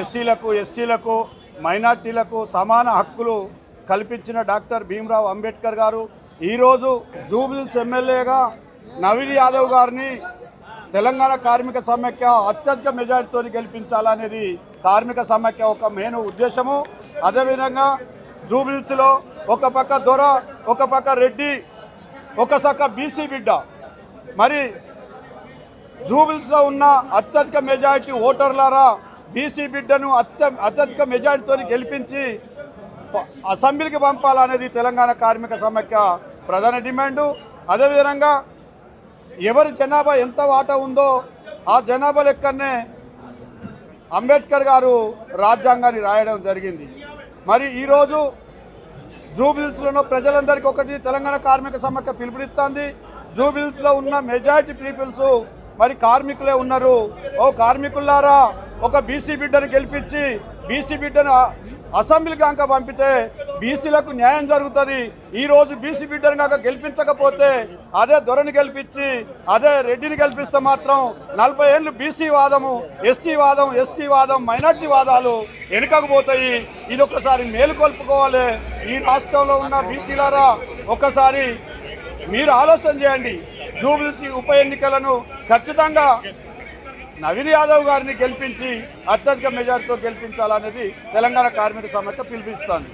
ఎస్సీలకు ఎస్టీలకు మైనార్టీలకు సమాన హక్కులు కల్పించిన డాక్టర్ భీమరావు అంబేద్కర్ గారు. ఈరోజు జూబిల్స్ ఎమ్మెల్యేగా నవీన్ యాదవ్ గారిని తెలంగాణ కార్మిక సమైక్య అత్యధిక మెజారిటీతో గెలిపించాలనేది కార్మిక సమైక్య ఒక మెయిన్ ఉద్దేశము. అదేవిధంగా జూబిల్స్లో ఒక పక్క దొర ఒక పక్క రెడ్డి ఒక సక్క బీసీ బిడ్డ. మరి జూబిల్స్లో ఉన్న అత్యధిక మెజారిటీ ఓటర్లారా బీసీ బిడ్డను అత్య అత్యధిక మెజారిటీతో గెలిపించి అసెంబ్లీకి పంపాలనేది తెలంగాణ కార్మిక సమైక్య ప్రధాన డిమాండు. అదేవిధంగా ఎవరి జనాభా ఎంత వాటా ఉందో ఆ జనాభా లెక్కనే అంబేద్కర్ గారు రాజ్యాంగాన్ని రాయడం జరిగింది. మరి ఈరోజు జూబిల్స్లో ప్రజలందరికీ ఒకటి తెలంగాణ కార్మిక సమైక్య పిలుపునిస్తుంది జూబిల్స్లో ఉన్న మెజారిటీ పీపుల్స్ మరి కార్మికులే ఉన్నారు. ఓ కార్మికులారా ఒక బీసీ బిడ్డను గెలిపించి బీసీ బిడ్డను అసెంబ్లీ కాక పంపితే బీసీలకు న్యాయం జరుగుతుంది. ఈరోజు బీసీ బిడ్డను కాక గెలిపించకపోతే అదే దొరని గెలిపించి అదే రెడ్డిని గెలిపిస్తే మాత్రం నలభై ఏళ్ళు బీసీ వాదము ఎస్సీ వాదం ఎస్టీ వాదం మైనార్టీ వాదాలు వెనుకకపోతాయి ఇది ఒక్కసారి మేలుకొల్పుకోవాలి ఈ రాష్ట్రంలో ఉన్న బీసీలారా ఒక్కసారి మీరు ఆలోచన చేయండి. జూబిల్సీ ఉప ఎన్నికలను ఖచ్చితంగా నవీన్ యాదవ్ గారిని గెలిపించి అత్యధిక మెజార్టీతో గెలిపించాలనేది తెలంగాణ కార్మిక సమైక్య పిలిపిస్తాను